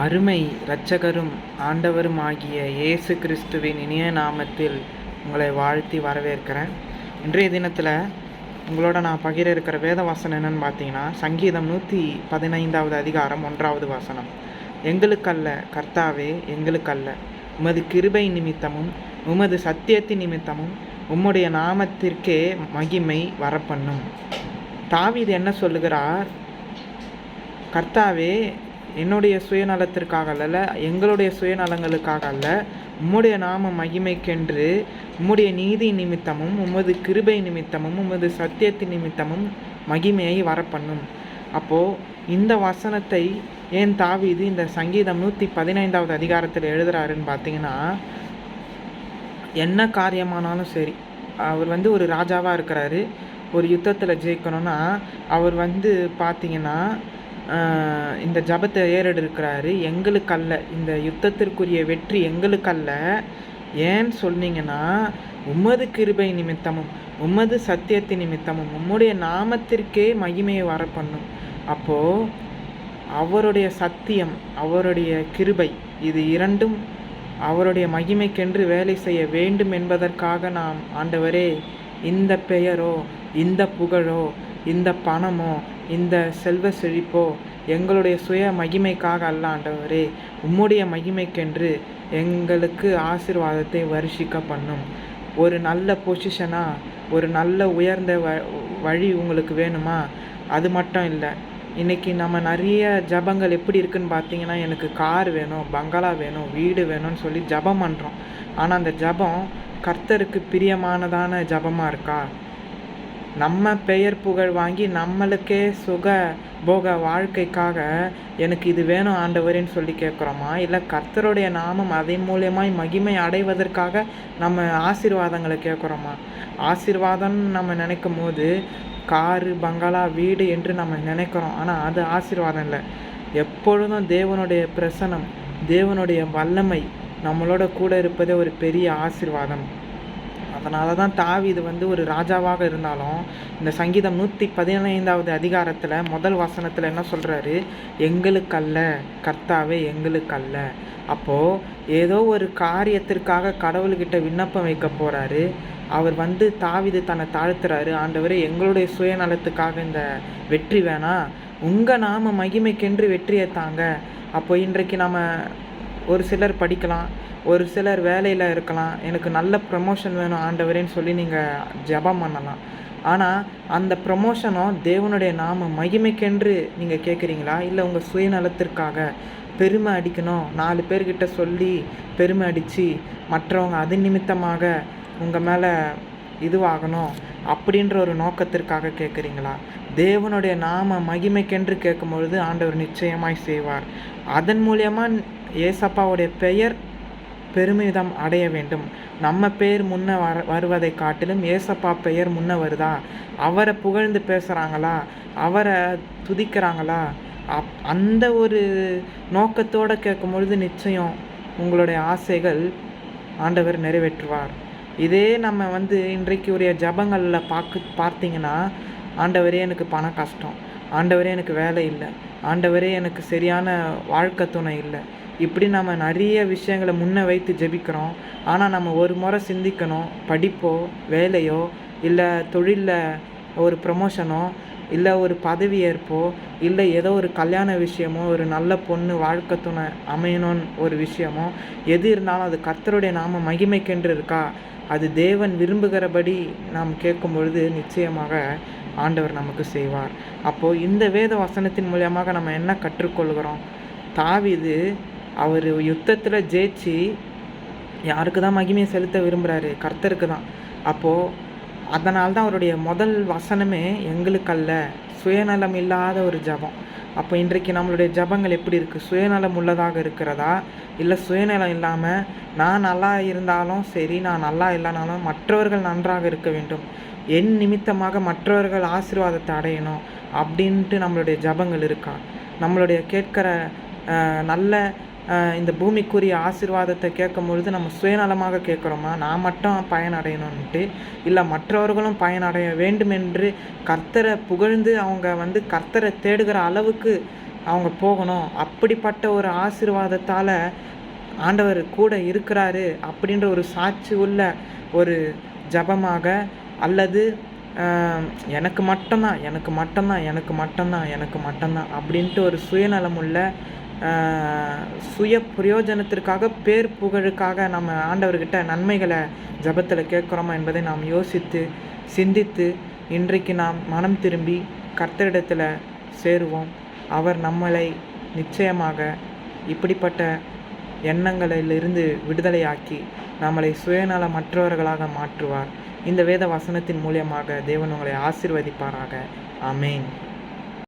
அருமை இரட்சகரும் ஆண்டவரும் ஆகிய இயேசு கிறிஸ்துவின் இனிய நாமத்தில் உங்களை வாழ்த்தி வரவேற்கிறேன். இன்றைய தினத்தில் உங்களோட நான் பகிர இருக்கிற வேத வாசனம் என்னன்னு பார்த்தீங்கன்னா சங்கீதம் நூற்றி பதினைந்தாவது அதிகாரம் ஒன்றாவது வாசனம். எங்களுக்கல்ல கர்த்தாவே எங்களுக்கல்ல உமது கிருபை நிமித்தமும் உமது சத்தியத்தின் நிமித்தமும் உம்முடைய நாமத்திற்கே மகிமை வரப்பண்ணும். இது என்ன சொல்லுகிறார்? கர்த்தாவே என்னுடைய சுயநலத்திற்காக அல்ல எங்களுடைய சுயநலங்களுக்காக அல்ல. உம்முடைய நாம மகிமைக்கென்று உம்முடைய நீதி நிமித்தமும் உமது கிருபை நிமித்தமும் உமது சத்தியத்தின் நிமித்தமும் மகிமையை வரப்பண்ணும். அப்போது இந்த வசனத்தை ஏன் தாவிது இந்த சங்கீதம் நூற்றி பதினைந்தாவது அதிகாரத்தில் எழுதுறாருன்னு பார்த்தீங்கன்னா என்ன காரியமானாலும் சரி அவர் வந்து ஒரு ராஜாவாக இருக்கிறாரு. ஒரு யுத்தத்தில் ஜெயிக்கணும்னா அவர் வந்து பார்த்தீங்கன்னா இந்த ஜபத்தை ஏறெடுக்கிறாரு. எங்களுக்கல்ல இந்த யுத்தத்திற்குரிய வெற்றி எங்களுக்கல்ல. ஏன்னு சொன்னீங்கன்னா உமது கிருபை நிமித்தமும் உமது சத்தியத்து நிமித்தமும் உம்முடைய நாமத்திற்கே மகிமையை வர பண்ணும் அப்போது அவருடைய சத்தியம் அவருடைய கிருபை இது இரண்டும் அவருடைய மகிமைக்கென்று வேலை செய்ய வேண்டும் என்பதற்காக நாம் ஆண்டவரே இந்த பெயரோ இந்த புகழோ இந்த பணமோ இந்த செல்வ செழிப்போ எங்களுடைய சுய மகிமைக்காக அல்ல ஆண்டவரே. உம்முடைய மகிமைக்கென்று எங்களுக்கு ஆசீர்வாதத்தை வருஷிக்க பண்ணும். ஒரு நல்ல பொசிஷனாக ஒரு நல்ல உயர்ந்த வ வழி உங்களுக்கு வேணுமா? அது மட்டும் இல்லை. இன்னைக்கு நம்ம நிறைய ஜபங்கள் எப்படி இருக்குன்னு பார்த்தீங்கன்னா எனக்கு கார் வேணும் பங்களா வேணும் வீடு வேணும்னு சொல்லி ஜபம் பண்ணுறோம் ஆனால் அந்த ஜபம் கர்த்தருக்கு பிரியமானதான ஜபமாக இருக்கா? நம்ம பெயர் புகழ் வாங்கி நம்மளுக்கே சுக போக வாழ்க்கைக்காக எனக்கு இது வேணும் ஆண்டவரின்னு சொல்லி கேட்குறோமா? இல்லை கர்த்தருடைய நாமம் அதன் மூலியமாய் மகிமை அடைவதற்காக நம்ம ஆசீர்வாதங்களை கேட்குறோமா? ஆசீர்வாதம்னு நம்ம நினைக்கும் போது காரு பங்களா வீடு என்று நம்ம நினைக்கிறோம். ஆனால் அது ஆசீர்வாதம் இல்லை. எப்பொழுதும் தேவனுடைய பிரசனம் தேவனுடைய வல்லமை நம்மளோட கூட இருப்பதே ஒரு பெரிய ஆசீர்வாதம். அதனால தான் தாவீது வந்து ஒரு ராஜாவாக இருந்தாலும் இந்த சங்கீதம் நூற்றி பதினைந்தாவது அதிகாரத்தில் முதல் வசனத்தில் என்ன சொல்கிறாரு எங்களுக்கல்ல கர்த்தாவே எங்களுக்கல்ல. அப்போது ஏதோ ஒரு காரியத்திற்காக கடவுள்கிட்ட விண்ணப்பம் வைக்க போகிறாரு அவர் வந்து தாவிது தன்னை தாழ்த்துறாரு. ஆண்டவரே எங்களுடைய சுயநலத்துக்காக இந்த வெற்றி வேணாம் உங்கள் நாம மகிமைக்கென்று வெற்றியை தாங்க. அப்போ இன்றைக்கு நம்ம ஒரு சிலர் படிக்கலாம் ஒரு சிலர் வேலையில் இருக்கலாம் எனக்கு நல்ல ப்ரமோஷன் வேணும் ஆண்டவரேன்னு சொல்லி நீங்கள் ஜெபம் பண்ணலாம். ஆனால் அந்த ப்ரமோஷனும் தேவனுடைய நாம மகிமைக்கென்று நீங்கள் கேட்குறீங்களா இல்லை உங்கள் சுயநலத்திற்காக பெருமை அடிக்கணும்? நாலு பேர்கிட்ட சொல்லி பெருமை அடித்து மற்றவங்க அது நிமித்தமாக உங்கள் மேலே இதுவாகணும் அப்படின்ற ஒரு நோக்கத்திற்காக கேட்குறீங்களா தேவனுடைய நாம மகிமைக்கென்று கேட்கும்பொழுது ஆண்டவர் நிச்சயமாய் செய்வார். அதன் மூலியமாக ஏசப்பாவுடைய பெயர் பெருமிதம் அடைய வேண்டும். நம்ம பேர் முன்ன வர வருவதை காட்டிலும் ஏசப்பா பெயர் முன்ன வருதா? அவரை புகழ்ந்து பேசுகிறாங்களா அவரை துதிக்கிறாங்களா? அப் அந்த ஒரு நோக்கத்தோடு கேட்கும் பொழுது நிச்சயம் உங்களுடைய ஆசைகள் ஆண்டவர் நிறைவேற்றுவார். இதே நம்ம வந்து இன்றைக்கு உரிய ஜபங்களில் பார்க்க பார்த்தீங்கன்னா ஆண்டவரே எனக்கு பண கஷ்டம். ஆண்டவரே எனக்கு வேலை இல்லை. ஆண்டவரே எனக்கு சரியான வாழ்க்கை துணை இல்லை. இப்படி நம்ம நிறைய விஷயங்களை முன்ன வைத்து ஜெபிக்கிறோம். ஆனால் நம்ம ஒரு முறை சிந்திக்கணும் படிப்போ வேலையோ இல்லை தொழிலில் ஒரு ப்ரமோஷனோ இல்லை ஒரு பதவி ஏற்போ இல்லை ஏதோ ஒரு கல்யாண விஷயமோ ஒரு நல்ல பொண்ணு வாழ்க்கை துணை அமையணும்னு ஒரு விஷயமோ எது இருந்தாலும் அது கர்த்தருடைய நாம மகிமைக்கென்று இருக்கா? அது தேவன் விரும்புகிறபடி நாம் கேட்கும் பொழுது நிச்சயமாக ஆண்டவர் நமக்கு செய்வார். அப்போது இந்த வேத வசனத்தின் மூலியமாக நம்ம என்ன கற்றுக்கொள்கிறோம்? தாவிது அவர் யுத்தத்தில் ஜெயிச்சு யாருக்கு தான் மகிமையை செலுத்த விரும்புகிறாரு கர்த்தருக்கு தான் அப்போது அதனால்தான் அவருடைய முதல் வசனமே எங்களுக்கல்ல சுயநலம் இல்லாத ஒரு ஜபம். அப்போ இன்றைக்கு நம்மளுடைய ஜபங்கள் எப்படி இருக்குது சுயநலம் உள்ளதாக இருக்கிறதா? இல்லை சுயநலம் இல்லாமல் நான் நல்லா இருந்தாலும் சரி நான் நல்லா இல்லைனாலும் மற்றவர்கள் நன்றாக இருக்க வேண்டும். என் நிமித்தமாக மற்றவர்கள் ஆசீர்வாதத்தை அடையணும் அப்படின்ட்டு நம்மளுடைய ஜபங்கள் இருக்கா? நம்மளுடைய கேட்கிற நல்ல இந்த பூமிக்குரிய ஆசிர்வாதத்தை கேட்கும் பொழுது நம்ம சுயநலமாக கேட்குறோமா? நான் மட்டும் பயனடையணும்ன்ட்டு இல்லை மற்றவர்களும் பயனடைய வேண்டும் என்று கர்த்தரை புகழ்ந்து அவங்க வந்து கர்த்தரை தேடுகிற அளவுக்கு அவங்க போகணும். அப்படிப்பட்ட ஒரு ஆசீர்வாதத்தால் ஆண்டவர் கூட இருக்கிறாரு அப்படின்ற ஒரு சாட்சி உள்ள ஒரு ஜபமாக அல்லது எனக்கு மட்டும்தான் எனக்கு மட்டும்தான் எனக்கு மட்டும்தான் எனக்கு மட்டும்தான் அப்படின்ட்டு ஒரு சுயநலமுள்ள உள்ள சுய பிரயோஜனத்திற்காக பேர் புகழுக்காக நம்ம ஆண்டவர்கிட்ட நன்மைகளை ஜபத்தில் கேட்குறோமா என்பதை நாம் யோசித்து சிந்தித்து இன்றைக்கு நாம் மனம் திரும்பி கர்த்தரிடத்தில் சேருவோம். அவர் நம்மளை நிச்சயமாக இப்படிப்பட்ட எண்ணங்களிலிருந்து விடுதலையாக்கி நம்மளை சுயநல மற்றவர்களாக மாற்றுவார். இந்த வேத வசனத்தின் மூலியமாக தேவன் உங்களை ஆசீர்வதிப்பாராக. அமேன்